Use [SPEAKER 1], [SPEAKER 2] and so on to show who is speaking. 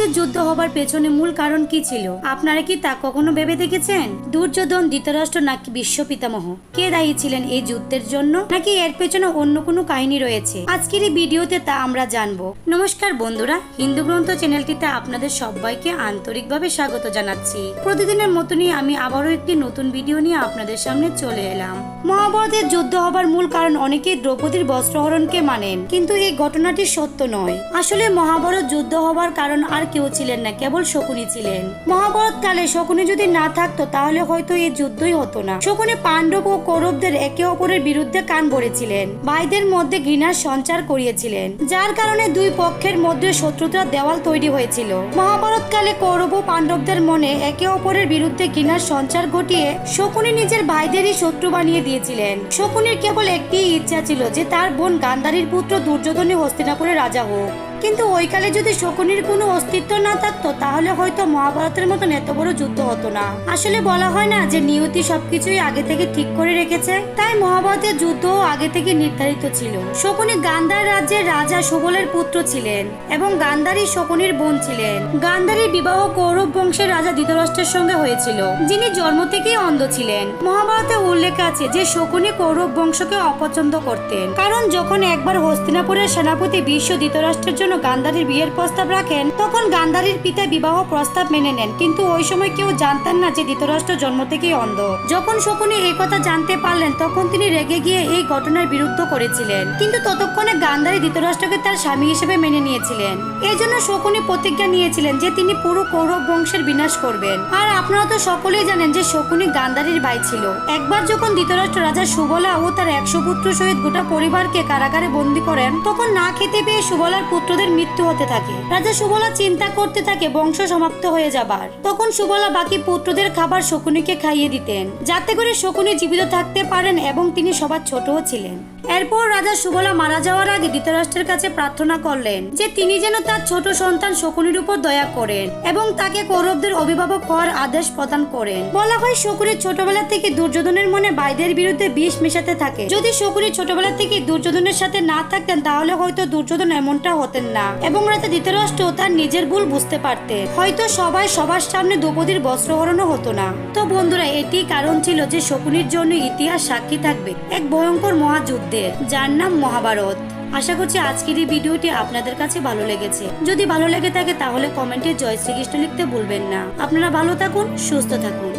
[SPEAKER 1] মহাভারতের যুদ্ধ হবার পেছনে মূল কারণ কি ছিল? আপনারা কি তা কখনো ভেবে দেখেছেন? দুর্যোধন ধৃতরাষ্ট্র নাকি বিশ্ব পিতামহ? কে দায়ী ছিলেন এই যুদ্ধের জন্য? নাকি এর পেছনে অন্য কোনো কাহিনী রয়েছে? আজকের এই ভিডিওতে তা আমরা জানব। নমস্কার বন্ধুরা, হিন্দু গ্রন্থ চ্যানেলটিতে আপনাদের সবাইকে আন্তরিকভাবে স্বাগত জানাচ্ছি। প্রতিদিনের মতনই আমি আবারও একটি নতুন ভিডিও নিয়ে আপনাদের সামনে চলে এলাম। মহাভারতের যুদ্ধ হবার মূল কারণ অনেকেই দ্রৌপদীর বস্ত্রহরণকে মানেন, কিন্তু এই ঘটনাটি সত্য নয়। আসলে মহাভারত যুদ্ধ হবার কারণ আর কেউ ছিলেন না, কেবল শকুনি ছিলেন। মহাভারত কালে শকুনি যদি না থাকতো, তাহলে হয়তো এই যুদ্ধই হতো না। শকুনি পাণ্ডব ও কৌরবদের একে অপরের বিরুদ্ধে কান ভরেছিলেন, ভাইদের মধ্যে ঘৃণার সঞ্চার করিয়েছিলেন, যার কারণে দুই পক্ষের মধ্যে শত্রুতার দেওয়াল তৈরি হয়েছিল। মহাভারত কালে কৌরব ও পাণ্ডবদের মনে একে অপরের বিরুদ্ধে ঘৃণার সঞ্চার ঘটিয়ে শকুনি নিজের ভাইদেরই শত্রু বানিয়ে দিয়েছিলেন। শকুনির কেবল একটি ইচ্ছা ছিল যে তার বোন গান্ধারীর পুত্র দুর্যোধনী হস্তিনাপুরের রাজা হোক। কিন্তু ওই কালে যদি শকুনির কোনো অস্তিত্ব না থাকতো, তাহলে হয়তো মহাভারতের মতন এত বড় যুদ্ধ হতো না। আসলে বলা হয় না যে নিয়তি সবকিছুই আগে থেকে ঠিক করে রেখেছে? তাই মহাভারতের যুদ্ধ আগে থেকে নির্ধারিত ছিল। শকুনি গান্ধার রাজ্যের রাজা সুবলের পুত্র ছিলেন এবং গান্ধারী শকুনির বোন ছিলেন। গান্ধারীর বিবাহ কৌরব বংশের রাজা ধৃতরাষ্ট্রের সঙ্গে হয়েছিল, যিনি জন্ম থেকেই অন্ধ ছিলেন। মহাভারতে উল্লেখ আছে যে শকুনি কৌরব বংশকে অপছন্দ করতেন, কারণ যখন একবার হস্তিনাপুরের সেনাপতি বিশ্ব ধৃতরাষ্ট্রের জন্য গান্ধারীর বিয়ের প্রস্তাব রাখেন, তখন গান্ধারীর পিতা বিবাহ প্রস্তাব মেনে নেন। কিন্তু ওই সময় কেউ জানতেন না যে ধৃতরাষ্ট্র জন্ম থেকেই অন্ধ। যখন শকুনি এই কথা জানতে পারলেন, তখন তিনি রেগে গিয়ে এই ঘটনার বিরুদ্ধ করেছিলেন। কিন্তু ততক্ষণে গান্ধারী ধৃতরাষ্ট্রকে তার স্বামী হিসেবে মেনে নিয়েছিলেন। এই জন্য শকুনি প্রতিজ্ঞা নিয়েছিলেন যে তিনি পুরো কৌরব বংশের বিনাশ করবেন। আর আপনারা তো সকলেই জানেন যে শকুনি গান্ধারীর ভাই ছিল। একবার যখন ধৃতরাষ্ট্র রাজা সুবলা ও তার একশো পুত্র সহিত গোটা পরিবারকে কারাগারে বন্দী করেন, তখন না খেতে পেয়ে সুবলার পুত্রদের মৃত্যু হতে থাকে। রাজা সুবলা চিন্তা করতে থাকে, বংশ সমাপ্ত হয়ে যাবার। তখন সুবলা বাকি পুত্রদের খাবার শকুনিকে খাইয়ে দিতেন। যাতে করে শকুনি জীবিত থাকতে পারেন এবং তিনি সবার ছোটও ছিলেন। এরপর রাজা সুবলা মারা যাওয়ার আগে ধৃতরাষ্ট্রের কাছে প্রার্থনা করলেন যে, তিনি যেন তার ছোট সন্তান শকুনির উপর দয়া করেন এবং তাকে কৌরবদের অভিভাবক হওয়ার আদেশ প্রদান করেন। বলা হয়, শকুনি ছোটবেলা থেকে দুর্যোধনের মনে বাইদের বিরুদ্ধে বিষ মেশাতে থাকে। যদি শকুনি ছোটবেলা থেকে দুর্যোধনের সাথে না থাকতেন, তাহলে হয়তো দুর্যোধন এমনটা হতেন না। এবং রাজা ধৃতরাষ্ট্র তার নিজের ভুল বুঝতে পারতেন হয়তো সবাই সবার সামনে দ্রৌপদীর বস্ত্রহরণও হতো না। তো বন্ধুরা এটি কারণ ছিল যে শকুনির জন্য ইতিহাস সাক্ষী থাকবে এক ভয়ঙ্কর মহাযুদ্ধের, যার নাম মহাভারত। আশা করছি আজকের এই ভিডিওটি আপনাদের কাছে ভালো লেগেছে। যদি ভালো লেগে থাকে তাহলে কমেন্টে জয় শ্রীকৃষ্ণ লিখতে ভুলবেন না। আপনারা ভালো থাকুন, সুস্থ থাকুন।